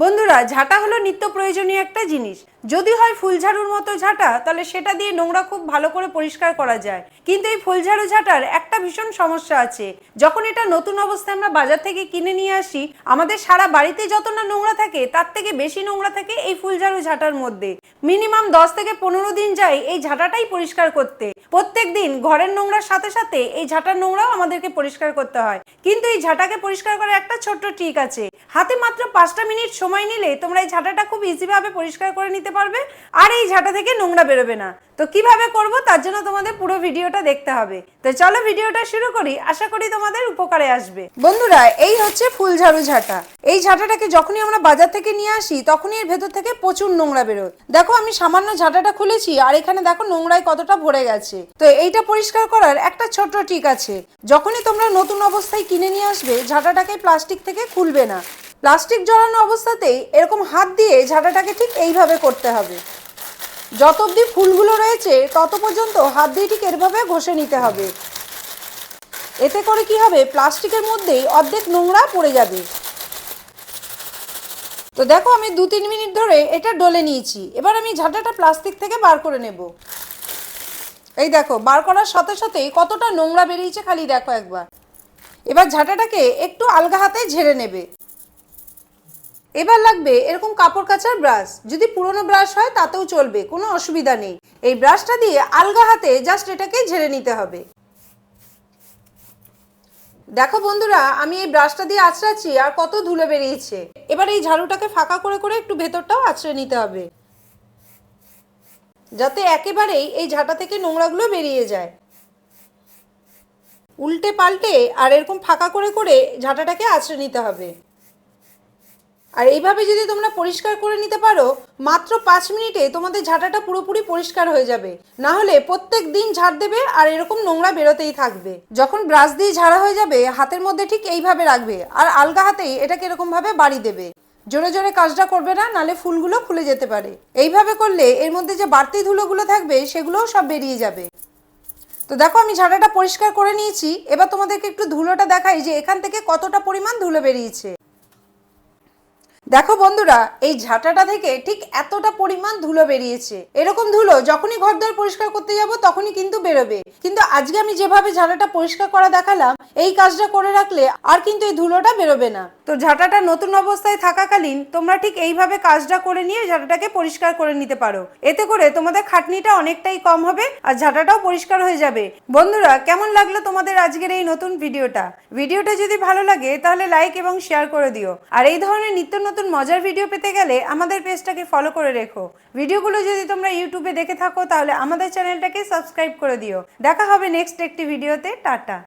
বন্ধুরা, ঝাঁটা হলো নিত্য প্রয়োজনীয় একটা জিনিস। যদি হয় ফুলঝাড়ুর মতো ঝাঁটা, তাহলে সেটা দিয়ে নোংরা খুব ভালো করে পরিষ্কার করা যায়। কিন্তু এই ফুলঝাড়ু ঝাঁটার একটা ভীষণ সমস্যা আছে। যখন এটা নতুন অবস্থায় আমরা বাজার থেকে কিনে নিয়ে আসি, আমাদের সারা বাড়িতে যত না নোংরা থাকে, তার থেকে বেশি নোংরা থাকে এই ফুলঝাড়ু ঝাঁটার মধ্যে। মিনিমাম দশ থেকে পনেরো দিন যায় এই ঝাঁটাটাই পরিষ্কার করতে। প্রত্যেক দিন ঘরের নোংরার সাথে সাথে এই ঝাঁটার নোংরাও আমাদেরকে পরিষ্কার করতে হয়। কিন্তু এই ঝাঁটাকে পরিষ্কার করার একটা ছোট্ট ট্রিক আছে। হাতে মাত্র পাঁচটা মিনিট সময় নিলে তোমরা এই ঝাঁটাটা খুব ইজিভাবে পরিষ্কার করে নিতে পারবে আর এই ঝাঁটা থেকে নোংরা বেরোবে না। তো কীভাবে করব তার জন্য তোমাদের পুরো ভিডিওটা দেখতে হবে। তো চলো ভিডিওটা শুরু করি। আশা করি তোমাদের উপকারে আসবে। বন্ধুরা, এই হচ্ছে ফুল ঝাড়ু ঝাঁটা। এই ঝাঁটাটাকে যখনই আমরা বাজার থেকে নিয়ে আসি, তখনই এর ভেতর থেকে প্রচুর নোংরা বেরোয়। দেখো, আমি সামান্য ঝাঁটাটা খুলেছি, আর এখানে দেখো নোংরায় কতটা ভরে গেছে। তো এইটা পরিষ্কার করার একটা ছোট্ট ট্রিক আছে। যখনই তোমরা নতুন অবস্থায় কিনে নিয়ে আসবে, ঝাঁটাটাকে প্লাস্টিক থেকে খুলবে না। প্লাস্টিক জড়ানো অবস্থাতেই এরকম হাত দিয়ে ঝাঁটাটাকে ঠিক এইভাবে করতে হবে। যত অবধি ফুলগুলো রয়েছে, তত পর্যন্ত হাত দিয়ে ঠিক এরভাবে ঘষে নিতে হবে। এতে করে কি হবে? প্লাস্টিকের মধ্যেই অর্ধেক নোংরা পড়ে যাবে। তো দেখো আমি দু তিন মিনিট ধরে এটা ডলে নিয়েছি। এবার আমি ঝাঁটাটা প্লাস্টিক থেকে বার করে নেব। এই দেখো, বার করার সাথে সাথেই কতটা নোংরা বেরিয়েছে খালি দেখো একবার। এবার ঝাঁটাটাকে একটু আলগা হাতে ঝেড়ে নেবে। এবার লাগবে এরকম কাপড় কাচার ব্রাশ। যদি পুরনো ব্রাশ হয় তাতেও চলবে, কোনো অসুবিধা নেই। এই ব্রাশটা দিয়ে আলগা হাতে জাস্ট এটাকে ঝেড়ে নিতে হবে। দেখো বন্ধুরা, আমি এই ব্রাশটা দিয়ে আঁচড়াচ্ছি আর কত ধুলো বেরিয়েছে। এবার এই ঝাড়ুটাকে ফাঁকা করে করে একটু ভেতরটাও আছড়ে নিতে হবে। যাতে একেবারেই এই ঝাঁটা থেকে নোংরাগুলো বেরিয়ে যায়। উল্টে পাল্টে আর এরকম ফাঁকা করে করে ঝাঁটাটাকে আছড়ে নিতে হবে। আর এইভাবে যদি তোমরা পরিষ্কার করে নিতে পারো, মাত্র পাঁচ মিনিটে তোমাদের ঝাঁটাটা পুরোপুরি পরিষ্কার হয়ে যাবে। না হলে প্রত্যেক দিন ঝাড় দেবে আর এরকম নোংরা বেরোতেই থাকবে। যখন ব্রাশ দিয়ে ঝাড়া হয়ে যাবে, হাতের মধ্যে ঠিক এইভাবে রাখবে আর আলগা হাতেই এটাকে এরকমভাবে বাড়ি দেবে। জোরে জোরে কাজটা করবে না, নালে ফুলগুলো খুলে যেতে পারে। এইভাবে করলে এর মধ্যে যে বাড়তি ধুলোগুলো থাকবে, সেগুলোও সব বেরিয়ে যাবে। তো দেখো, আমি ঝাঁটাটা পরিষ্কার করে নিয়েছি। এবার তোমাদেরকে একটু ধুলোটা দেখাই যে এখান থেকে কতটা পরিমাণ ধুলো বেরিয়েছে। দেখো বন্ধুরা, এই ঝাঁটাটা থেকে ঠিক এতটা পরিমাণ ধুলো বেরিয়েছে। এরকম ধুলো যখনই ঘর দ্বার পরিষ্কার করতে যাব, তখনই কিন্তু বেরোবে। কিন্তু আজকে আমি যেভাবে ঝাঁটাটা পরিষ্কার করা দেখালাম, এই কাজটা করে রাখলে আর কিন্তু এই ধুলোটা বেরোবে না। তো ঝাঁটাটা নতুন অবস্থায় থাকাকালীন তোমরা ঠিক এইভাবে কাজটা করে নিয়ে ঝাঁটাটাকে পরিষ্কার করে নিতে পারো। এতে করে তোমাদের খাটনিটা অনেকটাই কম হবে আর ঝাঁটাটাও পরিষ্কার হয়ে যাবে। বন্ধুরা, কেমন লাগল তোমাদের আজকের এই নতুন ভিডিওটা? ভিডিওটা যদি ভালো লাগে, তাহলে লাইক এবং শেয়ার করে দিও। আর এই ধরনের নিত্য নতুন মজার ভিডিও পেতে গেলে আমাদের পেজটাকে ফলো করে রেখো। ভিডিওগুলো যদি তোমরা ইউটিউবে দেখে থাকো, তাহলে আমাদের চ্যানেলটাকে সাবস্ক্রাইব করে দিও। দেখা হবে নেক্সট একটি ভিডিওতে টাটা।